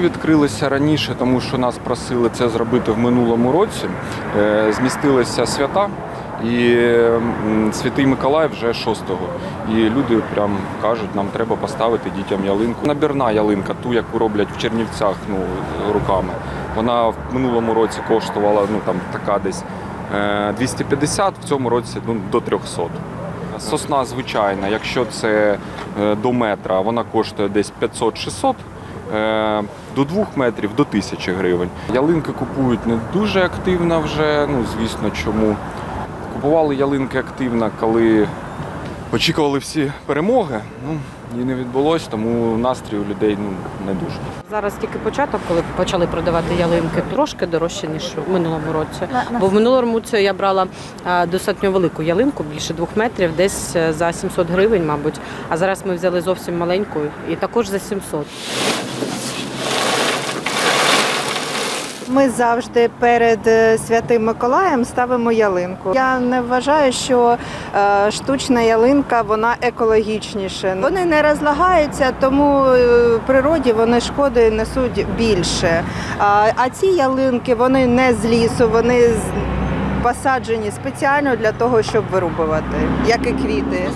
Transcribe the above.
відкрилися раніше, тому що нас просили це зробити в минулому році. Е, Змістилися свята, і Святий Миколай вже 6-го. І люди прям кажуть, нам треба поставити дітям ялинку. Набірна ялинка, ту, яку роблять в Чернівцях ну, руками. Вона в минулому році коштувала ну, там, така десь е, 250, в цьому році ну, до 300. Сосна звичайна, якщо це е, до метра, вона коштує десь 500-600, е, до двох метрів до 1000 гривень. Ялинки купують не дуже активно вже, ну звісно, чому. Купували ялинки активно, коли очікували всі перемоги. Ну, і не відбулось, тому настрій у людей ну, не дуже. Зараз тільки початок, коли почали продавати ялинки, трошки дорожче ніж в минулому році. Бо в минулому році я брала достатньо велику ялинку, більше двох метрів, десь е, за 700 гривень, мабуть. А зараз ми взяли зовсім маленьку і також за 700. Ми завжди перед е, святим Миколаєм ставимо ялинку. Я не вважаю, що е, штучна ялинка вона екологічніша. Вони не розлагаються, тому е, природі вони шкоди несуть більше. А, ці ялинки вони не з лісу, вони посаджені спеціально для того, щоб вирубувати, як і квіти.